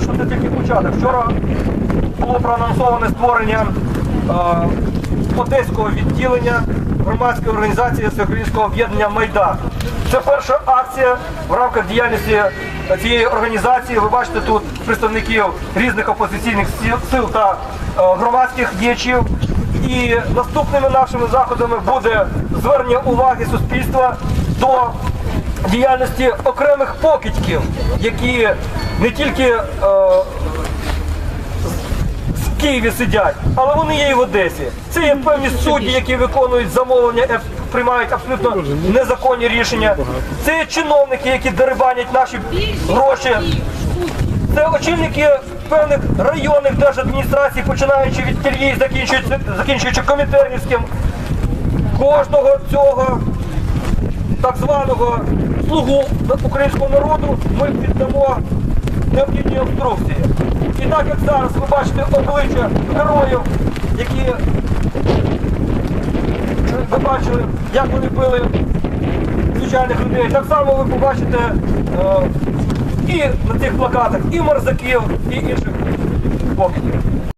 сказати, що це тільки початок. Вчора було проанонсоване створення е, одеського відділення громадської організації Всеукраїнського об'єднання Майдан. Це перша акція в рамках діяльності цієї організації. Ви бачите тут представників різних опозиційних сил- та е, громадських діячів. І наступними нашими заходами буде звернення уваги суспільства до діяльності окремих покидьків, які не тільки е, в Києві сидять, але вони є і в Одесі. Це є певні судді, які виконують замовлення, е, приймають абсолютно незаконні рішення. Це є чиновники, які дерибанять наші гроші. Це очільники певних районних держадміністрацій, починаючи від Кільї, закінчуючи, закінчуючи Комітернівським. Кожного цього так званого слугу українського народу ми піддамо необхідні обструкції. І так як зараз ви бачите обличчя героїв, які ви бачили, як вони били звичайних людей, так само ви побачите е, і на цих плакатах і морзаків, і інших покидів.